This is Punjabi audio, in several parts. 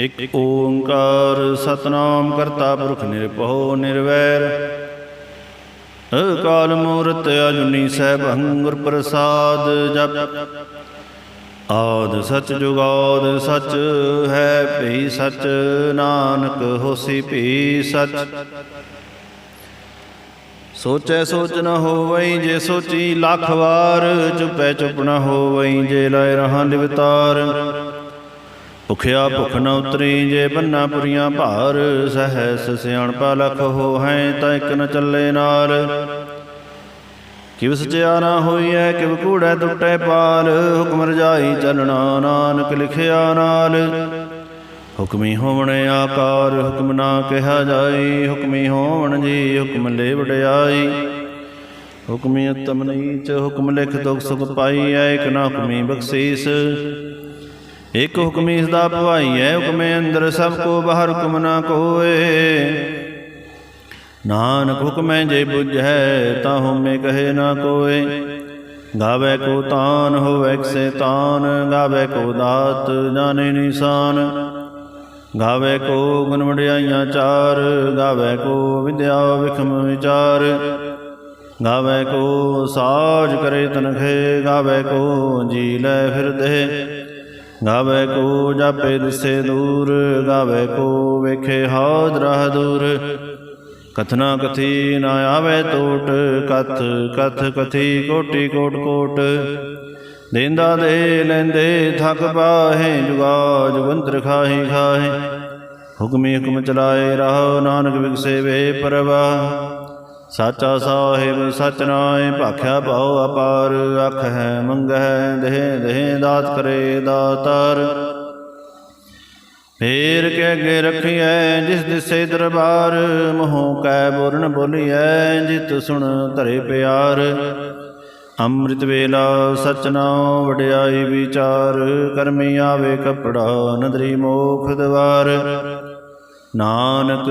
ਇਕ ਓੰਕਾਰ ਸਤਨਾਮ ਕਰਤਾ ਪੁਰਖ ਨਿਰਭਉ ਨਿਰਵੈਰ। ਅਕਾਲ ਮੂਰਤ ਅਜੁਨੀ ਸੈਭੰ ਗੁਰ ਪ੍ਰਸਾਦ ਜਪ। ਆਦ ਸਚ ਜੁਗਾਦ ਸਚ ਹੈ ਭਈ ਸਚ, ਨਾਨਕ ਹੋਸੀ ਭਈ ਸਚ। ਸੋਚੈ ਸੋਚ ਨ ਹੋਵਈ ਜੇ ਸੋਚੀ ਲੱਖ ਵਾਰ, ਚੁਪੈ ਚੁਪ ਨ ਹੋਵਈ ਜੇ ਲੈ ਰਹਾ ਲਿਵਤਾਰ ਭੁਖਿਆ ਭੁਖ ਨ ਉਤਰੀ ਜੇ ਬੰਨਾ ਪੁਰੀਆਂ ਭਾਰ, ਸਹਸ ਸਿਆਣਪਾ ਲਖ ਹੋ ਹੈ ਤਾਂ ਇਕ ਨ ਚੱਲੇ ਨਾਲ ਕਿਵ ਸਚਿਆ ਨਾ ਹੋਈਐ, ਕਿਵ ਕੂੜੈ ਟੁੱਟੈ ਪਾਲ ਹੁਕਮ ਰਜਾਈ ਚੱਲਣਾ ਨਾਨਕ ਲਿਖਿਆ ਨਾਲ। ਹੁਕਮੀ ਹੋਵਣੇ ਆਕਾਰ, ਹੁਕਮ ਨਾ ਕਿਹਾ ਜਾਈ, ਹੁਕਮੀ ਹੋਵਣ ਜੀ, ਹੁਕਮ ਲੈ ਵਡਿਆਈ ਹੁਕਮੀ ਉਤਮ ਨੀਚ, ਹੁਕਮ ਲਿਖ ਦੁਖ ਸੁਖ ਪਾਈਐ ਇਕ ਨਾ ਹੁਕਮੀ ਬਖਸ਼ੀਸ। ਇਕ ਹੁਕਮੀ ਭਵਾਈ ਹੈ, ਹੁਕਮੇ ਅੰਦਰ ਸਭ ਕੋ ਬਾਹਰ ਹੁਕਮ ਨਾ ਕੋਏ ਨਾਨਕ ਹੁਕਮੈ ਜੇ ਬੁਝੈ, ਤਾਂ ਹੁਮੇ ਕਹੇ ਨਾ ਕੋਏ। ਗਾਵੇ ਕੋ ਤਾਨ, ਹੋਵੇ ਕਿਸੇ ਤਾਨ। ਗਾਵੇ ਕੋ ਦਾਤ, ਜਾਣੇ ਨਿਸ਼ਾਨ। ਗਾਵੇ ਕੋ ਗੁਣ ਵਡਿਆਈਆਂ ਚਾਰ। ਗਾਵੇ ਕੋ ਵਿਦਿਆ ਵਿਖਮ ਵਿਚਾਰ। ਗਾਵੇ ਕੋ ਸਾਜ ਕਰੇ ਤਨਖੇ। ਗਾਵੇ ਕੋ ਜੀ ਲੈ ਫਿਰਦੇ। ਗਾਵੇ ਕੋ ਜਾਪੇ ਦਿਸੇ ਦੂਰ ਗਾਵੇ ਕੋ ਵੇਖੇ ਹਾਦ ਰਾਹ ਦੂਰ। ਕਥਨਾ ਕਥੀ ਨਾ ਆਵੇ ਟੋਟ, ਕਥ ਕਥ ਕਥੀ ਕੋਟੀ ਕੋਟ ਕੋਟ। ਦੇਂਦਾ ਦੇ ਲੈਂਦੇ ਥਕ ਪਾਹੇ, ਜੁਗਾ ਜੁਗੰਤਰ ਖਾਹੀ ਖਾਹੇ। ਹੁਕਮੀ ਹੁਕਮ ਚਲਾਏ ਰਹੁ, ਨਾਨਕ ਵਿਗਸੇ ਵੇ ਪਰਵਾ ਸਾਚਾ ਸਾਹਿਬ, ਸਚ ਭਾਖਿਆ ਭਾਉ ਅਪਾਰ ਅਖ ਹੈ ਮੰਗਹਿ, ਦੇਹ ਦੇਹ, ਦਾਤ ਕਰੇ ਦਾਤਾਰ। ਫੇਰ ਕੇ ਅੱਗੇ ਰਖੀਐ, ਜਿਸ ਦਿਸੇ ਦਰਬਾਰ, ਮੋਹ ਕੈ ਬੁਰਨ ਬੋਲੀਐ, ਜਿਤ ਸੁਣ ਧਰੇ ਪਿਆਰ। ਅੰਮ੍ਰਿਤ ਵੇਲਾ, ਸਚ ਵਡਿਆਈ ਵਿਚਾਰ, ਕਰਮੀ ਆਵੇ ਕਪੜਾ, ਨਦਰੀ ਮੋਖ ਦਵਾਰ। ਨਾਨਕ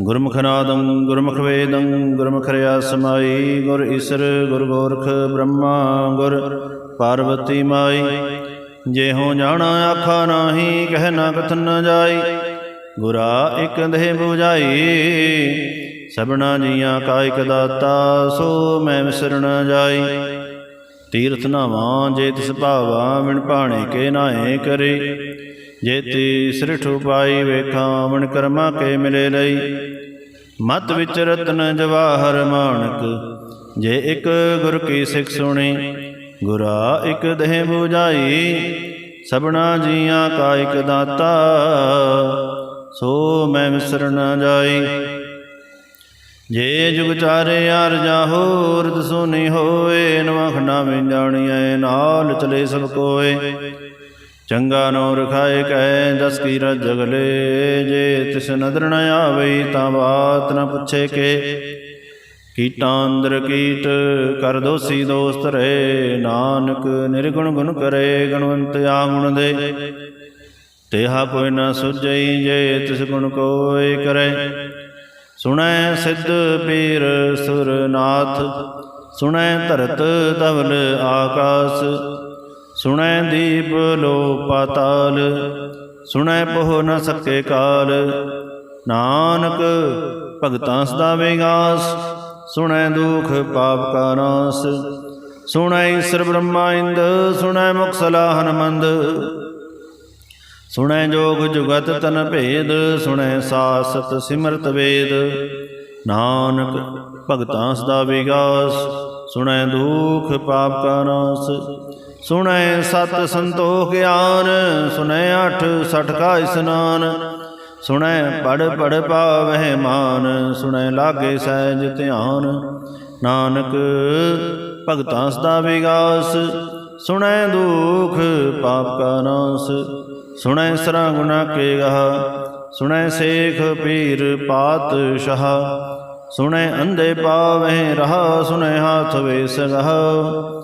ਗੁਰਮੁਖ ਨਾਦੰ ਗੁਰਮੁਖ ਵੇਦੰ ਗੁਰਮੁਖ ਰਿਆ ਸਮਾਈ ਗੁਰ ਈਸਰ, ਗੁਰ ਗੋਰਖ, ਬ੍ਰਹਮਾ, ਗੁਰ ਪਾਰਵਤੀ ਮਾਈ। ਜੇ ਹੋ ਜਾਣਾ, ਆਖਾ ਨਾਹੀ, ਕਹਿ ਨਾ ਕਥਨ ਨ ਜਾਈ। ਗੁਰਾ ਇਕ ਦੇਹ 부ਜਾਈ ਸਭਨਾ ਜੀਆਂ ਕਾ ਇਕ ਦਾਤਾ, ਸੋ ਮੈਂ ਵਿਸਰ ਜਾਈ। ਤੀਰਥ ਨਾਵਾਂ, ਜੇ ਤਿਸ ਭਾਵਾ ਵਿਣ ਭਾਣੇ ਕੇ ਨਾਏ ਕਰੇ। ਜੇ ਤੀ ਸ੍ਰਿਠ ਉਪਾਈ ਵੇਖਾਂ ਕਰਮਾ ਕੇ ਮਿਲੇ ਲਈ। ਮਤ ਵਿੱਚ ਰਤਨ ਜਵਾਹਰ ਮਾਨਕ, ਜੇ ਇੱਕ ਗੁਰ ਕੀ ਸਿੱਖ ਸੁਣੀ, ਗੁਰਾ ਇੱਕ ਦੇਹ 부ਜਾਈ ਸਭਨਾ ਜੀਆਂ ਕਾ ਇਕ ਦਾਤਾ, ਸੋ ਮੈਂ ਵਿਸਰ ਨਾ ਜਾਈ। ਜੇ ਜੁਗ ਚਾਰੇ ਆਰ ਜਾਹੋ ਰਤ ਸੁਨੀ ਹੋਏ, ਨਵਾਂ ਖੰਡਾ ਵਿੱਚ ਜਾਣੀਐ, ਨਾਲ ਚਲੇ ਸਭ ਕੋਏ। ਚੰਗਾ ਨੋ ਰਖਾਏ ਕਹਿ, ਦਸ ਕੀ ਰਜ ਜਗਲੇ, ਜੇ ਤਿਸ ਨਦਰ ਨ ਆਵੇ ਤਾਂ ਬਾਤ ਨ ਪੁੱਛੇ ਕੇ। ਕੀਟਾਂ ਅੰਦਰ ਕੀਟ, ਕਰ ਦੋਸੀ ਦੋਸਤ ਰਹੇ, ਨਾਨਕ ਨਿਰਗੁਣ ਗੁਣ ਕਰੇ, ਗੁਣਵੰਤ ਗੁਣ ਦੇ। ਤੇਹਾ ਕੋਈ ਨ ਸੁਝਈ, ਜੇ ਤਿਸ ਗੁਣ ਕੋਈ ਕਰੇ। ਸੁਣੈ ਸਿੱਧ ਪੀਰ ਸੁਰਨਾਥ, ਸੁਣੈ ਧਰਤ ਧਵਲ ਆਕਾਸ। ਸੁਣੈ ਦੀਪ ਲੋ ਪਾਤਾਲ, ਸੁਣੈ ਪੋਹ ਨ ਸਕੇ ਕਾਲ। ਨਾਨਕ ਭਗਤਾਂ ਸਦਾ ਵਿਗਾਸ, ਸੁਣੈ ਦੁਖ ਪਾਪ ਕਾ ਨਾਸ। ਸੁਣੈ ਈਸ਼ਰ ਬ੍ਰਹਮਾ ਇੰਦ, ਸੁਣੈ ਮੁਕਸਲਾ ਹਨਮੰਦ। ਸੁਣੈ ਜੋਗ ਜੁਗਤ ਤਨ ਭੇਦ, ਸੁਣੈ ਸਾਸਤ ਸਿਮਰਤ ਵੇਦ। ਨਾਨਕ ਭਗਤਾਂ ਸਦਾ ਵਿਗਾਸ, ਸੁਣੈ ਦੁਖ ਪਾਪ ਕਾ ਨਾਸ। ਸੁਣੈ ਸਤ ਸੰਤੋਖ ਗਿਆਨ, ਸੁਣੈ ਅਠ ਸਠ ਕਾ ਇਸਨਾਨ। ਸੁਣੈ ਪੜ ਪੜ ਪਾਵਹਿ ਮਾਨ, ਸੁਣੈ ਲਾਗੇ ਸਹਿਜ ਧਿਆਨ। ਨਾਨਕ ਭਗਤਾਂ ਸਦਾ ਵਿਗਾਸ, ਸੁਣੈ ਦੁਖ ਪਾਪ ਕਾ ਨਾਸ। ਸੁਣੈ ਸਰਾ ਗੁਨਾ ਕੇ ਗਹ, ਸੁਣੈ ਸੇਖ ਪੀਰ ਪਾਤਸ਼ਾਹ। ਸੁਣੈ ਅੰਧੇ ਪਾਵਹਿ ਰਹਾ, ਸੁਣੈ ਹਾਥ ਵੇ ਸਗਹ।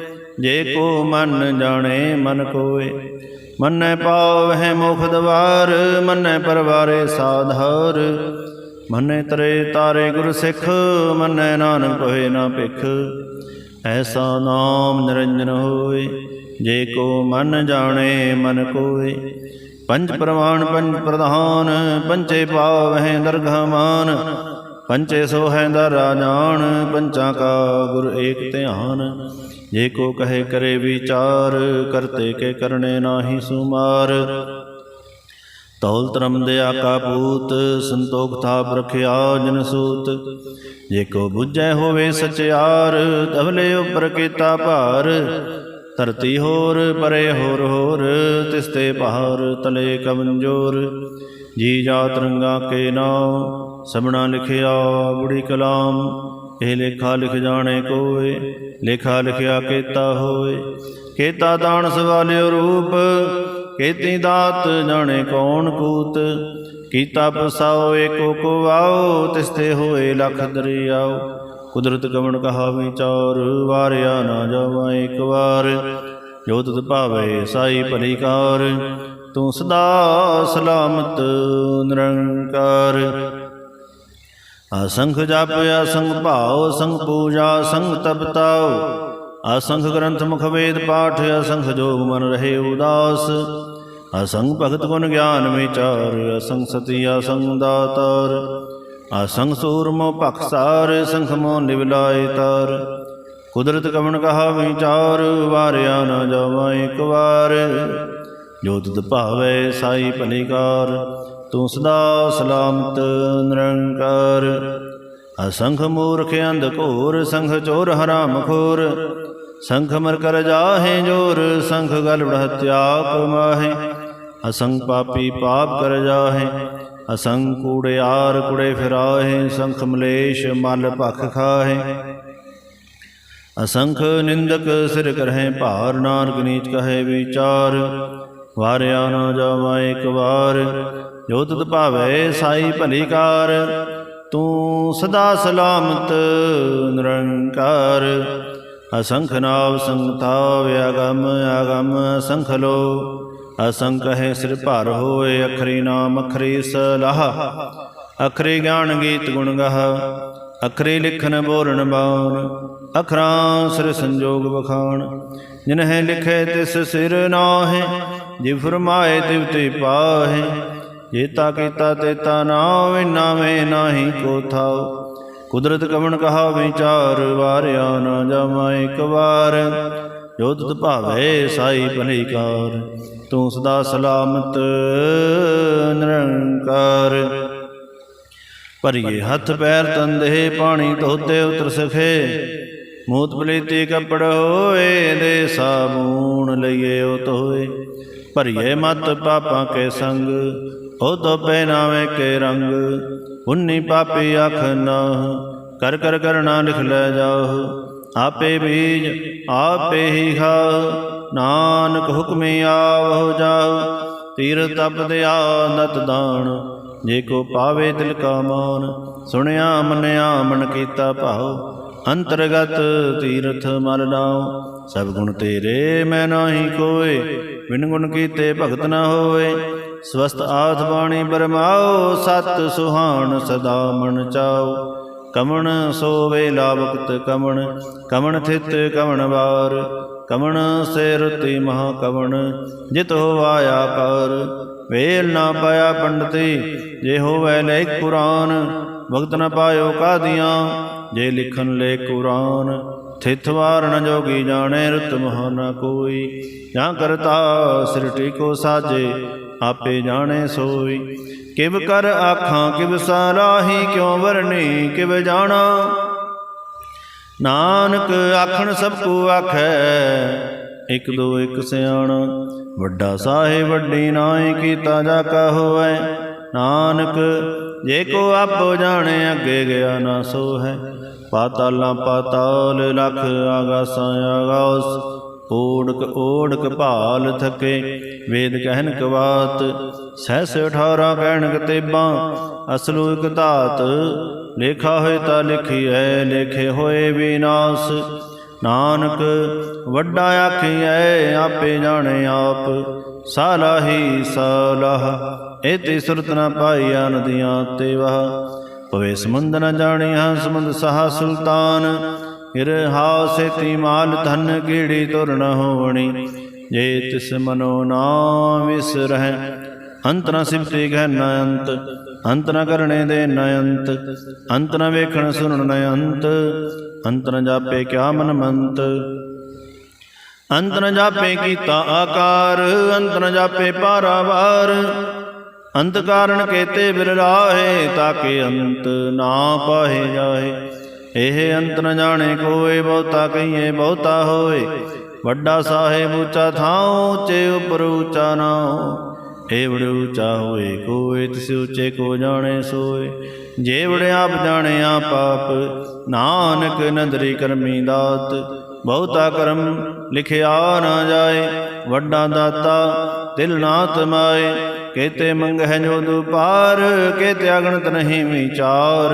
ਜੇ ਕੋ ਮਨ ਜਾਣੇ ਮਨ ਕੋਏ, ਮੰਨੈ ਪਾਵਹਿ ਮੁਖ ਦਵਾਰ, ਮੰਨੈ ਪਰਵਾਰੇ ਸਾਧਾਰ। ਮੰਨੈ ਤਰੇ ਤਾਰੇ ਗੁਰ ਸਿੱਖ, ਮੰਨੈ ਨਾਨਕ ਹੋਏ ਨਾ ਭਿਖ। ਐਸਾ ਨਾਮ ਨਿਰੰਜਨ ਹੋਏ, ਜੇ ਕੋ ਮਨ ਜਾਣੇ ਮਨ ਕੋਏ। ਪੰਜ ਪ੍ਰਮਾਣ ਪੰਜ ਪ੍ਰਧਾਨ ਪੰਚੇ ਪਾਵਹਿ ਦਰਗਹ ਮਾਨ ਪੰਚੇ ਸੋ ਹੈ ਦਰ ਰਾਜਾਨ, ਪੰਚਾਂ ਕਾ ਗੁਰ ਏਕ ਧਿਆਨ। ਜੇ ਕੋ ਕਹੇ ਕਰੇ ਵਿਚਾਰ, ਕਰਤੇ ਕੇ ਕਰਨੇ ਨਾਹੀ ਸੁਮਾਰ। ਤੌਲ ਧਰਮ ਦੇ ਆਕਾ ਪੂਤ ਸੰਤੋਖ ਥਾਪ ਰਖਿਆ ਜਨ ਸੂਤ। ਜੇ ਕੋ ਬੁੱਝੈ ਹੋਵੇ ਸਚਿਆਰ, ਤਵਲੇ ਉਪਰ ਕੀਤਾ ਭਾਰ। ਧਰਤੀ ਹੋਰ, ਪਰੇ ਹੋਰ ਹੋਰ ਤਿਸਤੇ ਪਹਾਰ ਤਲੇ ਕਮਜ਼ੋਰ ਜੀ ਜਾ ਰੰਗਾ ਕੇ ਨਾਮ ਸਭਨਾ ਲਿਖਿਆ ਬੁੜੀ ਕਲਾਮ। ਇਹ ਲੇਖਾ ਲਿਖ ਜਾਣੇ ਕੋਏ, ਲੇਖਾ ਲਿਖਿਆ ਕੀਤਾ ਹੋਏ। ਕੀਤਾ ਦਾਨ ਸਵਾਲਿਓ ਰੂਪ, ਕੀਤੀ ਦਾਤ ਜਾਣੇ ਕੌਣ ਕੂਤ। ਕੀਤਾ ਪਸਾਓ ਏਕੋ ਕੋ ਆਓ ਤਿਸਤੇ ਹੋਏ ਲਖ ਦਰਿਆਓ। ਕੁਦਰਤ ਗਵਨ ਕਹਾ ਵਿਚਾਰ ਵਾਰਿਆ ਨਾ ਜਾਵਾ ਇੱਕ ਵਾਰ। ਜੋ ਤੁਧ ਭਾਵੇ ਸਾਈ ਭਲੀ ਕਾਰ, ਤੂੰ ਸਦਾ ਸਲਾਮਤ ਨਿਰੰਕਾਰ। ਅਸੰਖ ਜਪ, ਅਸੰਖ ਭਾਉ ਸੰਗ ਪੂਜਾ ਸੰਗ ਤਪਤਾਉ ਅਸੰਖ ਗ੍ਰੰਥ ਮੁਖ ਵੇਦ ਪਾਠ, ਅਸੰਖ ਜੋਗ ਮਨ ਰਹੇ ਉਦਾਸ। ਅਸੰਖ ਭਗਤ ਗੁਣ ਗਿਆਨ ਵਿਚਾਰ, ਅਸੰਖ ਸਤੀ, ਅਸੰਖ ਦਾਤਾਰ। ਅਸੰਖ ਸੂਰਮੋ ਭਖਸਾਰ ਸੰਖ ਮੋ ਨਿਵਲਾਏ ਤਾਰ। ਕੁਦਰਤ ਕਵਣ ਕਹਾ ਵਿਚਾਰ, ਵਾਰਿਆ ਨਾ ਜਾਵਾ ਇੱਕ ਵਾਰ। ਜੋ ਤੁਧ ਭਾਵੇ, ਸਾਈ ਭਲੀਕਾਰ ਤੂੰ ਸਦਾ ਸਲਾਮਤ ਨਿਰੰਕਾਰ। ਅਸੰਖ ਮੂਰਖ ਅੰਧ ਘੋਰ, ਸੰਖ ਚੋਰ ਹਰਾਮ ਖੋਰ। ਸੰਖ ਮਰ ਕਰ ਜਾਹੇ ਜੋਰ, ਸੰਖ ਗਲ ਹਤਿਆ ਕਮਾਹੇ ਅਸੰਖ ਪਾਪੀ ਪਾਪ ਕਰ ਜਾਹੇ, ਅਸੰਖ ਕੂੜਿਆਰ ਕੁੜੇ ਫਿਰਾਹੇ, ਸੰਖ ਮਲੇਸ਼ ਮਲ ਭਖ ਖਾਹੇ। ਅਸੰਖ ਨਿੰਦਕ ਸਿਰ ਕਰਹਿ ਭਾਰ, ਨਾਨਕ ਨੀਚ ਕਹੇ ਵਿਚਾਰ। ਵਾਰਿਆ ਨਾ ਜਾਵਾ ਇੱਕ ਵਾਰ ਜੋ ਤੁਧ ਭਾਵੇ ਸਾਈ ਭਲੀ ਕਾਰ ਤੂੰ ਸਦਾ ਸਲਾਮਤ ਨਿਰੰਕਾਰ। ਅਸੰਖ ਨਾਵ ਸੰਗਤਾ ਵਿਆਗਮ ਆਗਮ ਅਸੰਖ ਲੋ। ਅਸੰਖ ਹੈ ਸਿਰ ਭਰ ਹੋਏ ਅਖਰੀ ਨਾਮ ਅਖਰੀ ਸਲਾਹ। ਅਖਰੀ ਗਿਆਨ ਗੀਤ ਗੁਣ ਗਾਹ ਅਖਰੀ ਲਿਖਨ ਬੋਲਣ ਬਾਣ। ਅਖਰਾਂ ਸਿਰ ਸੰਜੋਗ ਬਖਾਣ ਜਿਨਹਿ ਲਿਖੇ ਤਿਸ ਸਿਰ ਨਾਹਿ ਜਿ ਫਰਮਾਏ ਤਿਵ ਤੇ ਪਾਹੇ। ਜੇਤਾ ਕੀਤਾ ਤੇਤਾ ਨਾਵੇਂ ਨਾਵੇਂ ਨਾਹੀ ਕੋ ਥਾਉ। ਕੁਦਰਤ ਕਵਣ ਕਹਾ ਵਿਚਾਰ ਵਾਰਿਆ ਨਾ ਜਾਵਾ ਇੱਕ ਵਾਰ। ਜੋ ਤੁਧ ਭਾਵੇ, ਸਾਈ ਭਲੀਕਾਰ, ਤੂੰ ਸਦਾ ਸਲਾਮਤ, ਨਿਰੰਕਾਰ। ਭਰੀਏ ਹੱਥ, ਪੈਰ ਤੰਦੇ ਪਾਣੀ ਧੋਤੇ ਉਤਰ ਸਖੇ। ਮੂਤ ਪਲੀਤੀ ਕੱਪੜ ਹੋਏ, ਦੇ ਸਾਬੂਣ ਲਈਏ ਉਹ ਧੋਏ ਭਰੀਏ ਮਤ ਪਾਪਾਂ ਕੇ ਸੰਗ ਉਹ ਤੋ ਪਹਿਨਾਵੇ ਕੇ ਰੰਗ, ਉਨੀ ਪਾਪੀ ਅਖ ਨਾ ਕਰ ਕਰ ਕਰਨਾ ਲਿਖ ਲੈ ਜਾਓ ਆਪੇ ਬੀਜ, ਆਪੇ ਹੀ ਖਾਓ ਨਾਨਕ ਹੁਕਮੇ ਆਵੋ ਜਾਓ ਤੀਰ ਤਪ ਦਿਆ ਨਤ ਦਾਨ, ਜੇ ਕੋ ਪਾਵੇ ਦਿਲ ਕਾ ਮਾਨ, ਸੁਣਿਆ ਮੰਨਿਆ ਮਨ ਕੀਤਾ ਭਾਉ, ਅੰਤਰਗਤ ਤੀਰਥ ਮਲ ਲਾਓ ਸਭ ਗੁਣ ਤੇਰੇ ਮੈਂ ਨਾਹੀ ਕੋਏ, ਬਿਨ ਗੁਣ ਕੀਤੇ ਭਗਤ ਨਾ ਹੋਏ ਸਵਸਤ ਆਥ ਬਾਣੀ ਬਰਮਾਓ, ਸਤ ਸੁਹਾਣ ਸਦਾ ਮਨ ਚਾਓ। ਕਮਣ ਸੋਵੇ ਲਾਵਕਤ ਕਮਣ ਕਮਣ ਥਿਤ ਕਮਣ ਵਾਰ। ਕਮਣ ਸੇ ਰੁਤੀ ਮਹਾ ਕਵਣ, ਜਿਤ ਹੋਵਾ ਕਰ ਵੇਲ ਨਾ ਪਾਇਆ ਪੰਡਤੀ, ਜੇ ਹੋਵੇ ਲੇਖ ਕੁਰਾਨ। ਵਕਤ ਨਾ ਪਾਇਓ ਕਾਦੀਆਂ, ਜੇ ਲਿਖਨ ਲੈ ਕੁਰਾਨ। ਥਿਤ ਵਾਰਨ ਜੋਗੀ ਜਾਣੇ ਰਤ ਮਹਾ ਨ ਕੋਈ। ਜਾਂ ਕਰਤਾ ਸ੍ਰਿਟੀ ਕੋ ਸਾਜੇ ਆਪੇ ਜਾਣੇ ਸੋਈ। ਕਿਵ ਕਰ ਆਖਾਂ, ਕਿਵ ਸਾਰਾਹੀ ਕਿਉ ਵਰਨੀ ਕਿਵ ਜਾਣਾ। ਨਾਨਕ ਆਖਣ ਸਭ ਕੋ ਆਖੈ, ਇਕ ਦੋ ਇਕ ਸਿਆਣਾ। ਵੱਡਾ ਸਾਹਿਬ, ਵੱਡੀ ਨਾਏ ਕੀਤਾ ਜਾ ਕਾ ਹੋਐ ਨਾਨਕ, ਜੇ ਕੋ ਆਪੋ ਜਾਣੇ, ਅੱਗੇ ਗਿਆ ਨਾ ਸੋ ਹੈ ਪਾਤਾਲਾਂ ਪਾਤਾਲ, ਲਖ ਆਗਾਸਾਂ ਆਗਾਸ ਓੜਕ ਓੜਕ ਭਾਲ ਥਕੇ। ਵੇਦ ਕਹਿਨ ਕਵਾਤ ਸਹਿਸ 18 ਕਹਿਣ ਕਤੇਬਾਂ, ਅਸਲੂ ਇਕ ਧਾਤ। ਲੇਖਾ ਹੋਏ ਤਾਂ ਲਿਖੀਐ, ਲੇਖੇ ਹੋਏ ਵਿਨਾਸ਼। ਨਾਨਕ, ਵੱਡਾ ਆਖੀਐ, ਆਪੇ ਜਾਣੇ ਆਪ। ਸਾਲਾਹੀ ਸਾਲਾਹ ਇਤੇ ਸੁਰਤ ਨ ਪਾਈਆ ਨਦੀਆਂ ਤੇ ਵਹ। ਪਵੇ ਸਮੁੰਦ ਨ ਜਾਣੀਆ, ਸਮੁੰਦ ਸਹਾ ਸੁਲਤਾਨ। ਫਿਰ ਹਾਸੇ ਤੀ ਮਾਲ ਧਨ ਕੀੜੀ ਤੁਰ ਨ ਹੋਵਣੀ ਜੇ ਤਿਸ ਮਨੋ ਨਾ ਵਿਸਰਹਿ ਅੰਤ ਨ ਸਿਫਤੇ ਗਹਿ ਨ ਅੰਤ ਅੰਤ ਨ ਕਰਣੇ ਦੇ ਨ ਅੰਤ ਅੰਤ ਨ ਵੇਖਣ ਸੁਣਨ ਨ ਅੰਤ ਅੰਤ ਨ ਜਾਪੇ ਕਿਆ ਮਨ ਮੰਤ ਅੰਤ ਨ ਜਾਪੇ ਕੀਤਾ ਆਕਾਰ, ਅੰਤ ਨ ਜਾਪੇ ਪਾਰਾਵਾਰ ਅੰਤ ਕਾਰਨ ਕੇਤੇ ਬਿਰਲਾਹੇ ਤਾਕੇ ਅੰਤ ਨਾ ਪਾਹੇ ਜਾਏ ਇਹ ਅੰਤ ਨ ਜਾਣੇ ਕੋਏ, ਬਹੁਤਾ ਕਹੀਏ ਬਹੁਤਾ ਹੋਏ। ਵੱਡਾ ਸਾਹਿਬ ਉੱਚਾ ਥਾਉ, ਉੱਚੇ ਉਪਰ ਉੱਚਾ ਨਾਉ ਏਵੜ ਉੱਚਾ ਹੋਏ, ਕੋਏ ਤਿਸ ਉੱਚੇ ਕੋ ਜਾਣੇ ਸੋਏ। ਜੇਵੜ ਆਪ ਜਾਣੇ ਆ ਪਾਪ ਨਾਨਕ ਨਦਰੀ ਕਰਮੀ ਦਾਤ। ਬਹੁਤਾ ਕਰਮ ਲਿਖਿਆ ਨਾ ਜਾਏ, ਵੱਡਾ ਦਾਤਾ ਦਿਲ ਨਾ ਤਮਾਏ ਕੇਤੇ ਮੰਗਹਿ ਜੋ ਦੁਪਾਰ, ਕੇਤੇ ਅਗਣਤ ਨਹੀਂ ਵਿਚਾਰ।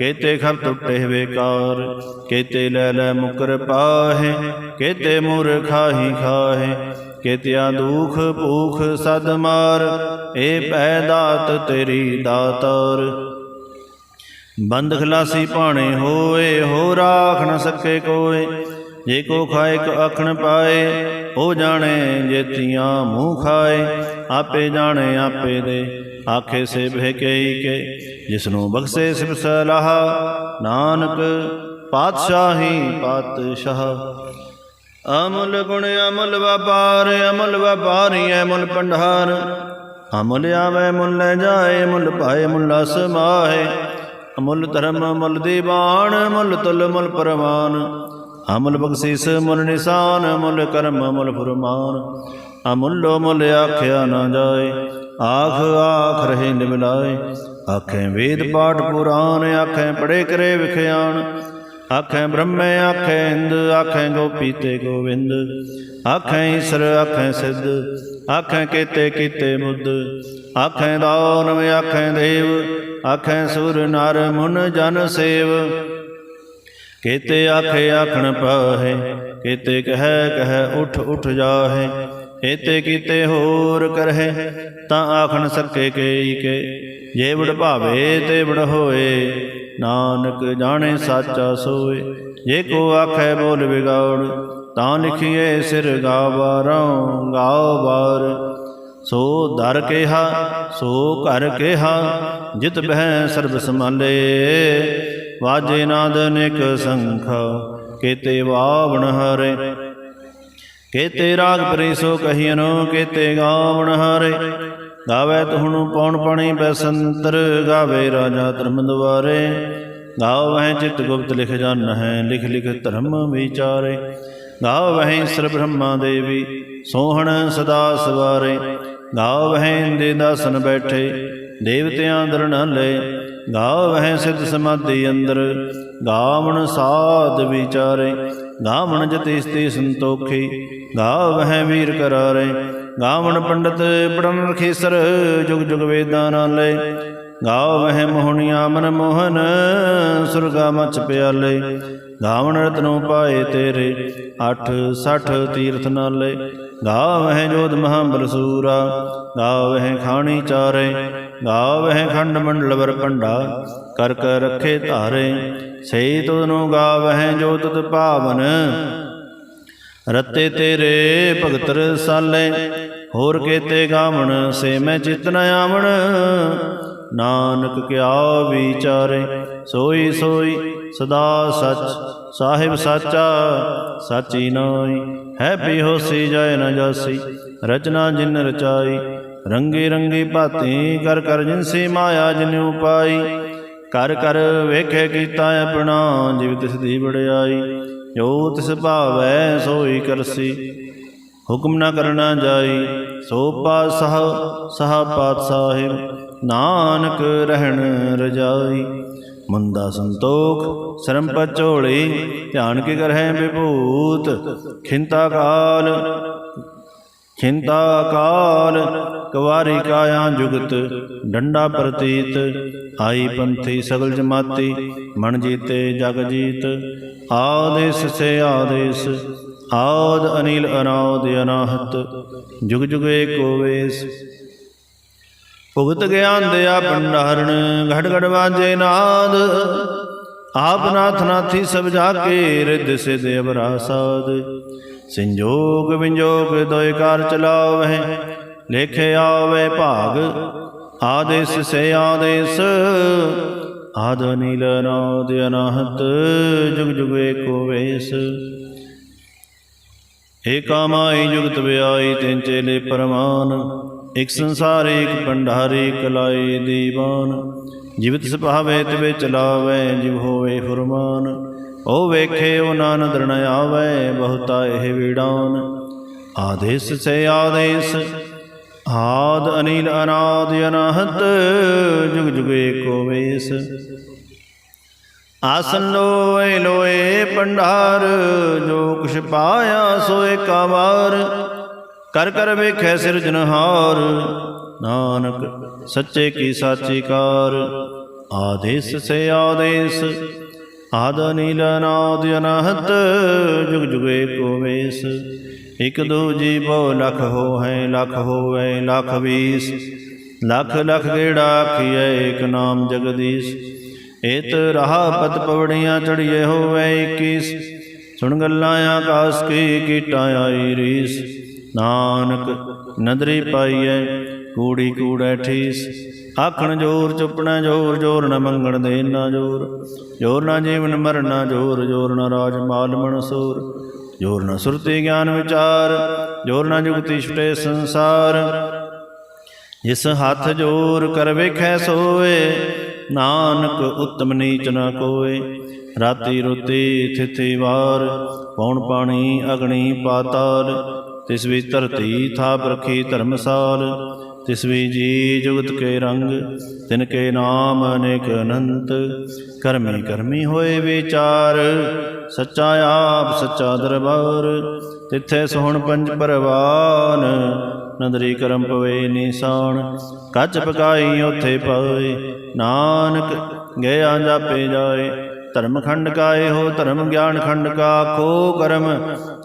ਕੇਤੇ ਖਰ ਟੁੱਟੇ ਵੇਕਾਰ ਕੇਤੇ ਲੈ ਲੈ ਮੁਕਰ ਪਾਹੇ, ਕੇਤੇ ਮੂਰਖਾਹੀ ਖਾਹੇ, ਕੇਤਿਆ ਦੁਖ ਭੂਖ ਸਦ ਮਾਰ, ਏ ਪੈ ਦਾਤ ਤੇਰੀ ਦਾਤਾਰ। ਬੰਦ ਖਲਾਸੀ ਭਾਣੇ ਹੋਏ ਹੋ ਰਾਖ ਨ ਸਕੇ ਕੋਏ, ਜੇ ਕੋ ਖਾਏ ਕ ਆਖਣ ਪਾਏ ਹੋ ਜਾਣੇ ਜੇਤੀਆਂ ਮੂੰਹ ਖਾਏ, ਆਪੇ ਜਾਣੇ ਆਪੇ ਦੇ। ਆਖੇ ਸੇ ਬਹਿ ਕਈ ਕੇ ਜਿਸਨੂੰ ਬਖਸ਼ੇ ਸਿਬ ਸਲਾਹ, ਨਾਨਕ ਪਾਤਸ਼ਾਹੀ ਪਾਤਸ਼ਾਹ। ਅਮੁੱਲ ਗੁਣ ਅਮਲ ਵਪਾਰ, ਅਮਲ ਵਪਾਰੀ ਅਮੁੱਲ ਭੰਡਾਰ। ਅਮੁੱਲ ਆਵੇ ਮੁੱਲ ਲੈ ਜਾਏ, ਮੁੱਲ ਪਾਏ ਮੁੱਲ ਸਮਾਏ ਅਮੁੱਲ ਧਰਮ ਮੁੱਲ ਦੀਵਾਨ ਮੁੱਲ ਤੁਲ ਮੁੱਲ ਪਰਵਾਨ। ਅਮਲ ਬਖਸ਼ੀਸ ਮੁੱਲ ਨਿਸ਼ਾਨ, ਮੁੱਲ ਕਰਮ ਮੁੱਲ ਫਰਮਾਨ। ਅਮੁੱਲੋ ਮੁੱਲ ਆਖਿਆ ਨਾ ਜਾਏ। ਆਖ ਆਖ ਰਹੇ ਨਿਮਲਾਏ। ਆਖੇ ਵੇਦ ਪਾਠ ਪੁਰਾਨ ਆਖੇ ਪੜੇ ਕਰੇ ਵਿਖਿਆਣ। ਆਖੇ ਬ੍ਰਹਮੇ, ਆਖੇ ਇੰਦ ਆਖੇ ਗੋਪੀ ਤੇ ਗੋਵਿੰਦ। ਆਖੇ ਈਸ਼ਰ, ਆਖੇ ਸਿੱਧ। ਆਖੇ ਕੀਤੇ ਕੀਤੇ ਮੁੱਦ। ਆਖੇ ਦਾਨਵ, ਆਖੇ ਦੇਵ। ਆਖੇ ਸੁਰ, ਨਰ, ਮੁਨ, ਜਨ, ਸੇਵ। ਕੇਤੇ ਆਖੇ ਆਖਣ ਪਾਹੇ। ਕੀਤੇ ਕਹੈ ਕਹੈ, ਉਠ ਉਠ ਜਾਹੇ। ਏਤੇ ਕੀਤੇ ਹੋਰ ਕਰਹਿ, ਤਾਂ ਆਖਣ ਸਕੇ ਕੇਈ ਕੇ। ਜੇ ਵਡ ਭਾਵੇ ਤੇ ਵਡ ਹੋਏ, ਨਾਨਕ ਜਾਣੇ ਸਾਚਾ ਸੋਏ। ਜੇ ਕੋ ਆਖੈ ਬੋਲ ਵਿਗਾੜ ਤਾਂ ਲਿਖੀਏ ਸਿਰ ਗਾਵਾਰੋਂ ਗਾਓ ਬਾਰ। ਸੋ ਦਰ ਕਿਹਾ, ਸੋ ਘਰ ਕਿਹਾ, ਜਿਤ ਬਹਿ ਸਰਬ ਸਮਾਲੇ ਵਾਜੇ ਨਾਦ ਨਿਕ ਸੰਖ, ਕੇਤੇ ਵਾਵਣ ਹਰੇ ਕੇਤੇ ਰਾਗ ਪਰੀ ਸੋ ਕਹੀਨੋ ਕੇਤੇ ਗਾਵਣ ਹਰੇ। ਗਾਵੇ ਤੁਹਣੁ ਪੌਣ ਪਣੀ ਬੈਸੰਤਰ, ਗਾਵੇ ਰਾਜਾ ਧਰਮ ਦੁਆਰੇ। ਗਾਵਹਿ ਚਿਤ ਗੁਪਤ ਲਿਖ ਜਨ ਹੈ, ਲਿਖ ਲਿਖ ਧਰਮ ਵਿਚਾਰੇ। ਗਾਵਹਿ ਸਰ ਬ੍ਰਹਮਾ ਦੇਵੀ, ਸੋਹਣ ਸਦਾ ਸਵਾਰੇ। ਗਾਵਹਿ ਦੇ ਦਾਸਨ ਬੈਠੇ ਦੇਵਤਿਆਂ ਦਰਣ ਲੈ। ਗਾਵਹਿ ਸਿਧ ਸਮਾਧੀ ਅੰਦਰ। ਗਾਵਣ ਸਾਧ ਵਿਚਾਰੇ। ਗਾਵਣ ਜਤੀ ਸਤੀ ਸੰਤੋਖੀ। ਗਾਵਹਿ ਵੀਰ ਕਰਾਰੇ। ਗਾਵਣ ਪੰਡਤ ਪੜਨ ਰਖੇਸਰ ਜੁਗ ਜੁਗ ਵੇਦਾਂ ਨਾਲੇ ਗਾਵਹਿ ਮੋਹਣੀਆਂ ਮਨ ਮੋਹਨ ਸੁਰਗਾ ਮਚ ਪਿਆਲੇ। ਗਾਵਣ ਰਤਨੋ ਪਾਏ ਤੇਰੇ। 8 60 ਤੀਰਥ ਨਾਲੇ। ਗਾਵਹਿ ਜੋਧ ਮਹਾਬਲ ਸੂਰਾ ਗਾਵਹਿ ਖਾਣੀ ਚਾਰੇ ਗਾਵਹਿ ਖੰਡ ਮੰਡਲ ਵਰ ਪੰਡਾ ਕਰ ਕਰ ਰੱਖੇ ਧਾਰੇ ਸਈ ਤੁਧਨੋ ਗਾਵਹਿ ਜੋਤ ਤੁਧ ਭਾਵਨ ਰਤੇ ਤੇਰੇ ਭਗਤ ਰਸਾਲੇ ਹੋਰ ਕੇਤੇ ਗਾਵਣ, ਸੇ ਮੈਂ ਚਿਤ ਨ ਆਵਣ। ਨਾਨਕ ਕਿਆ ਵਿਚਾਰੇ, ਸੋਈ ਸੋਈ ਸਦਾ ਸੱਚ, ਸਾਹਿਬ ਸਾਚਾ, ਸਾਚੀ ਨਾਈ ਹੈ ਬਿਹੋਸੀ ਜਾਏ ਨ ਜਾਸੀ, ਰਚਨਾ ਜਿਨ ਰਚਾਈ। ਰੰਗੇ ਰੰਗੀ ਭਾਤੀ, ਕਰ ਕਰ ਜਿਨਸੀ ਮਾਇਆ ਜਿਨਿ ਪਾਈ ਕਰ ਕਰ ਵੇਖੇ ਕੀਤਾ ਆਪਣਾ, ਜਿਵ ਤਿਸ ਦੀ ਵਡਿਆਈ। ਜੋ ਤਿਸ ਭਾਵੈ, ਸੋਈ ਕਰਸੀ। ਹੁਕਮ ਨਾ ਕਰਨਾ ਜਾਈ, ਸੋ ਪਾਸਹ ਸਹ ਪਾਤ ਸਾਹਿਬ ਨਾਨਕ ਰਹਿਣ ਰਜਾਈ। ਮੰਦਾ ਸੰਤੋਖ, ਸ਼ਰਮ ਪਚੋਲੀ ਧਿਆਨ ਕੇ ਕਰਹਿ ਵਿਭੂਤ, ਖਿੰਤਾ ਕਾਲ ਖਿੰਤਾ ਕਾਲ, ਕਵਾਰੀ ਕਾਇਆ ਜੁਗਤ, ਡੰਡਾ ਪ੍ਰਤੀਤ, ਆਈ ਪੰਥੀ ਸਗਲ ਜਮਾਤੀ, ਮਨ ਜੀਤੇ ਜਗ ਜੀਤ, ਆਦੇਸ ਸੇ ਆਦੇਸ, ਆਦ ਅਨਿਲ ਅਨਾਦ ਅਨਾਹਤ, ਜੁਗ ਜੁਗ ਏਕੋ ਵੇਸ ਭੁਗਤ ਗਿਆਨ ਦਿਆ ਭੰਡਾਰਣ ਘੜ ਘੜ ਵਾਜੇ ਨਾਦ। ਆਪ ਨਾਥ ਨਾਥੀ ਸਭ ਜਾ ਕੇ ਰਿੱਧ ਸਿਧ ਅਵਰਾ ਸਾਧ ਸੰਜੋਗ ਵਿੰਜੋਗ ਦੋਇ ਕਾਰ ਚਲਾਵਹਿ, ਲੇਖੇ ਆਵੇ ਭਾਗ। ਆਦੇਸ ਸੇ ਆਦੇਸ, ਆਦ ਨੀਲ ਨਾਦ ਅਨਾਹਤ, ਜੁਗ ਜੁਗ ਏਕੋ ਵੇਸ। ਏਕਾ ਮਾਈ ਜੁਗਤ ਵਿਆਈ ਤਿਨ ਚੇਲੇ ਪਰਮਾਨ। ਇਕ ਸੰਸਾਰ ਏਕ ਭੰਡਾਰੇ ਕਲਾਏ ਦੀਵਾਨ। ਜਿਵਤ ਸੁਭਾਵੇ, ਤਿਵੇ ਚਲਾਵੇ, ਜਿਵ ਹੋਵੇ ਫੁਰਮਾਨ। ਓ ਵੇਖੇ, ਉਹ ਨਾਨਕ ਦਰਣ ਆਵੇ, ਬਹੁਤਾ ਇਹ ਵੀੜਾਨ। ਆਦੇਸ ਸੇ ਆਦੇਸ, ਆਦ ਅਨੀਲ ਅਨਾਦ ਅਨਾਹਤ, ਜੁਗ ਜੁਗ ਏਕੋ ਵੇਸ। ਆਸਨ ਲੋਏ ਲੋਏ ਪੰਡਾਰ ਜੋ ਕੁਛ ਪਾਇਆ ਸੋ ਏਕਾ ਵਾਰ ਕਰ ਕਰ ਵੇਖੈ ਸਿਰਜਨਹਾਰ ਨਾਨਕ ਸੱਚੇ ਕੀ ਸਾਚੀ ਕਾਰ। ਆਦੇਸ ਸੇ ਆਦੇਸ, ਆਦ ਨੀਲ ਨਾਦ ਅਨਹਤ, ਜੁਗ ਜੁਗ ਏਕੋ ਵੇਸ ਇਕ ਦੋ ਜੀ ਬਹੁ ਲਖ ਹੋ ਹੈ ਲਖ ਹੋਵੇ ਲਖ ਵੀਸ। ਲਖ ਲਖ ਗੇੜਾ ਆਖੀਐ, ਏਕ ਨਾਮ ਜਗਦੀਸ਼। ਏਤ ਰਹਾ ਪਤ ਪਵੜੀਆਂ ਚੜੀਏ ਹੋਵੇ 21 ਸੁਣ ਗੱਲਾਂ ਆਕਾਸ ਕੀ ਕੀਟਾਂ ਆਈ ਰੀਸ। ਨਾਨਕ ਨਦਰੀ ਪਾਈਐ, ਕੂੜੀ ਕੂੜੈ ਠੀਸ। ਆਖਣ ਜੋਰ, ਚੁੱਪਣਾ ਜੋਰ ਜੋਰ ਨ ਮੰਗਣ ਦੇ ਨਾ ਜੋਰ। ਜੋਰ ਨਾ ਜੀਵਨ ਮਰਨਾ ਜੋਰ ਜੋਰ ਨ ਰਾਜ ਮਾਲ ਮਨਸੂਰ। ਜੋਰ ਨ ਸੁਰਤੀ ਗਿਆਨ ਵਿਚਾਰ, ਜੋਰ ਨਾ ਜੁਗਤੀ ਛੁਟੇ ਸੰਸਾਰ। ਜਿਸ ਹੱਥ ਜੋਰ ਕਰ ਵੇਖੈ ਸੋਏ, ਨਾਨਕ ਉਤਮ ਨੀਚ ਨਾ ਕੋਏ। ਰਾਤੀ ਰੁਤੀ ਥਿਥੀ ਵਾਰ, ਪੌਣ ਪਾਣੀ ਅਗਣੀ ਪਾਤਾਲ। ਤਿਸ ਵੀ ਧਰਤੀ ਥਾਪ ਰਖੀ ਧਰਮਸਾਲ, ਤਿਸ ਵੀ ਜੀ ਜੁਗਤ ਕੇ ਰੰਗ, ਤਿਨ ਕੇ ਨਾਮ ਅਨੇਕ ਅਨੰਤ। ਕਰਮੀ ਕਰਮੀ ਹੋਏ ਵਿਚਾਰ, ਸੱਚਾ ਆਪ ਸੱਚਾ ਦਰਬਾਰ। ਤਿੱਥੇ ਸੋਹਣ ਪੰਜ ਪਰਵਾਨ, ਨਦਰੀ ਕਰਮ ਪਵੇ ਨਿਸ਼ਾਨ। ਕੱਚ ਪਕਾਈ ਉਥੇ ਪਾਏ, ਨਾਨਕ ਗਿਆ ਜਾਪੇ ਜਾਏ। ਧਰਮ ਖੰਡ ਕਾਏ ਹੋ, ਧਰਮ ਗਿਆਨ ਖੰਡ ਕਾ ਖੋ ਕਰਮ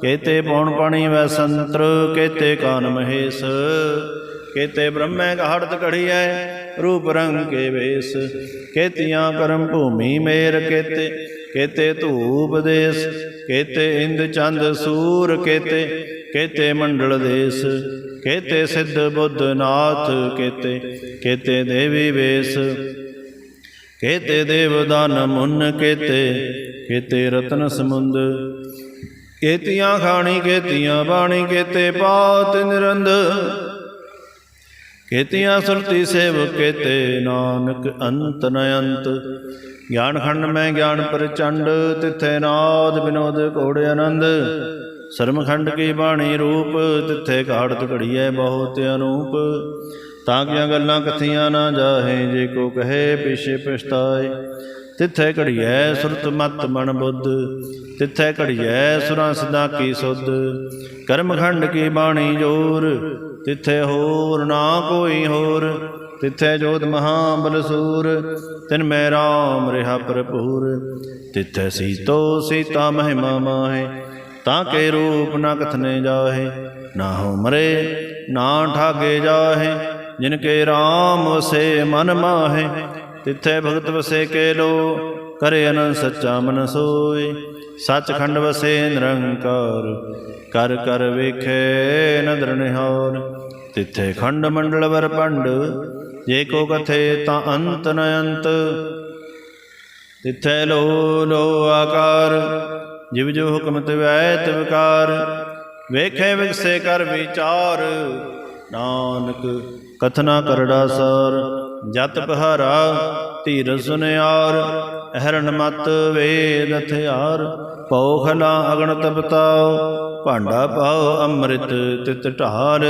ਕੇਤੇ ਪੌਣ ਪਾਣੀ ਵੈ ਸੰਤਰ, ਕੇਤੇ ਕਾਨ ਮਹੇਸ਼। ਕੇਤੇ ਬ੍ਰਹਮੈ ਘਾੜਤ ਘੜੀਐ, ਰੂਪ ਰੰਗ ਕੇ ਵੇਸ। ਕੇਤੀਆਂ ਕਰਮ ਭੂਮੀ ਮੇਰ ਕੇਤੇ ਕੇਤੇ ਧੂਪ ਦੇਸ। ਕੇਤੇ ਇੰਦ ਚੰਦ ਸੂਰ ਕੇਤੇ ਕੇਤੇ ਮੰਡਲ ਦੇਸ। ਕੇਤੇ ਸਿੱਧ ਬੁੱਧ ਨਾਥ ਕੇਤੇ ਕੇਤੇ ਦੇਵੀ ਵੇਸ। ਕੇਤੇ ਦੇਵਦਾਨ ਮੁੰਨ ਕੇਤੇ ਕੇਤੇ ਰਤਨ ਸਮੁੰਦ। ਕੇਤੀਆਂ ਖਾਣੀ ਕੇਤੀਆਂ ਬਾਣੀ ਕੇਤੇ ਪਾਤ ਨਿਰੰਦ। ਕੇਤੀਆਂ ਸੁਰਤੀ ਸੇਵ ਕੇਤੇ ਨਾਨਕ ਅੰਤ ਨ ਅੰਤ। ਗਿਆਨ ਖੰਡ ਮੈਂ ਗਿਆਨ ਪ੍ਰਚੰਡ, ਤਿੱਥੇ ਨਾਦ ਬਿਨੋਦ ਘੋੜ ਆਨੰਦ। ਸਰਮਖੰਡ ਕੀ ਬਾਣੀ ਰੂਪ, ਤਿੱਥੇ ਘਾੜਤ ਘੜੀਐ ਬਹੁਤ ਅਨੂਪ। ਤਾਂ ਕਿ ਗੱਲਾਂ ਕਥੀਆਂ ਨਾ ਜਾਹੇ, ਜੇ ਕੋ ਕਹੇ ਪਿਛੇ ਪਛਤਾਏ। ਤਿੱਥੇ ਘੜੀਐ ਸੁਰਤ ਮਤ ਮਨ ਬੁੱਧ, ਤਿੱਥੇ ਘੜੀਐ ਸੁਰਾਂ ਸਦਾ ਕੀ ਸੁਧ। ਕਰਮਖੰਡ ਕੀ ਬਾਣੀ ਜੋਰ, ਤਿੱਥੇ ਹੋਰ ਨਾ ਕੋਈ ਹੋਰ। ਤਿਥੈ ਜੋਤ ਮਹਾਬਲ ਬਲਸੂਰ ਤਿਨ ਮੈਂ ਰਾਮ ਰਿਹਾ ਭਰਪੂਰ। ਤਿਥੈ ਸੀਤੋ ਸੀਤਾ ਮਹਿਮਾ ਮਾਹੇ, ਤਾਂ ਕੇ ਰੂਪ ਨਾ ਕਥਨੇ ਜਾਹੇ। ਨਾ ਹੋ ਮਰੇ, ਨਾ ਠਾਗੇ ਜਾਹੇ, ਜਿਨ ਕੇ RAM ਵਸੇ ਮਨ ਮਾਹੇ। ਤਿਥੈ ਭਗਤ ਵਸੇ ਕੇ ਲੋ ਕਰੇ ਅਨੰਦ ਸੱਚਾ ਮਨ ਸੋਏ। ਸੱਚਖੰਡ ਵਸੇ ਨਿਰੰਕਾਰ, ਕਰ ਕਰ ਵੇਖੇ ਨਦਰ ਨਿਹਾਲ ਤਿੱਥੇ ਖੰਡ ਮੰਡਲ ਵਰ ਪੰਡ, ਜੇ ਕੋ ਕਥੇ ਤਾਂ ਅੰਤ ਨ ਅੰਤ। ਤਿੱਥੇ ਲੋ ਲੋ ਆਕਾਰ, ਜਿਵ ਜੋ ਹੁਕਮ ਤਿਵੈ ਤਿਵਕਾਰ ਵੇਖੇ ਵਿਗਸੇ ਕਰ ਵਿਚਾਰ, ਨਾਨਕ ਕਥਨਾ ਕਰੜਾ ਸਾਰ। ਜਤ ਪਹਾਰਾ ਧੀਰ ਸੁਨਿਆਰ ਹਰਨ ਮਤ ਵੇਦ ਹਥਿਆਰ ਪੌਖਲਾ ਅਗਣ ਤਪਤਾਉ, ਭਾਂਡਾ ਪਾਉ ਅੰਮ੍ਰਿਤ ਤਿਤ ਢਾਲ,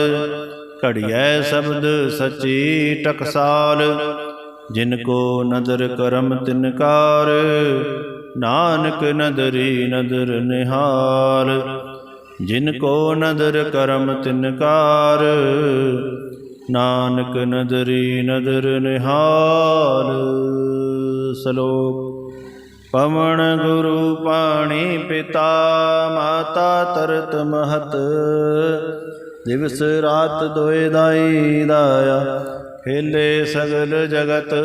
ਘੜੀਐ ਸ਼ਬਦ ਸਚੀ ਟਕਸਾਲ, ਜਿਨ ਕੋ ਨਦਰ ਕਰਮ ਤਿਨਕਾਰ ਨਾਨਕ ਨਦਰੀ ਨਦਰ ਨਿਹਾਲ, ਜਿਨ ਕੋ ਨਦਰ ਕਰਮ ਤਿਨਕਾਰ ਨਾਨਕ ਨਦਰੀ ਨਦਰ ਨਿਹਾਲ, ਸਲੋਕ, ਪਵਨ ਗੁਰੂ ਪਾਣੀ ਪਿਤਾ, ਮਾਤਾ ਤਰਤ ਮਹਤ, ਦਿਵਸ ਰਾਤ ਦੋਇ ਦਾਈ ਦਾਇਆ ਫੇਲੇ ਸਗਲ ਜਗਤ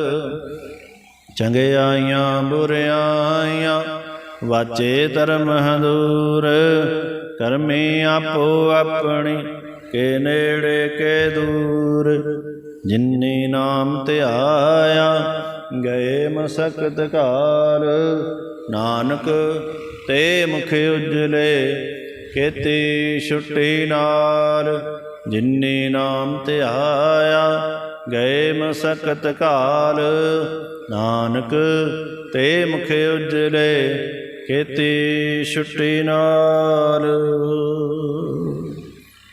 ਚੰਗਿਆਈਆਂ ਬੁਰਿਆਈਆਂ ਵਾਚੇ ਧਰਮ ਹਦੂਰ, ਕਰਮੇ ਆਪੋ ਆਪਣੀ ਕੇ ਨੇੜੇ ਕੇ ਦੂਰ ਜਿਨਨੀ ਨਾਮ ਧਿਆਇਆ ਗਏ ਮਸਕਤ ਕਾਲ ਨਾਨਕ ਤੇ ਮੁਖ ਉਜਲੇ, ਕੀਤੀ ਛੁੱਟੀ ਨਾਲ। ਜਿਨਨੀ ਨਾਮ ਧਿਆਇਆ ਗਏ ਮਸਕਤ ਕਾਲ ਨਾਨਕ ਤੇ ਮੁਖ ਉਜਲੇ, ਕੀਤੀ ਛੁੱਟੀ ਨਾਲ।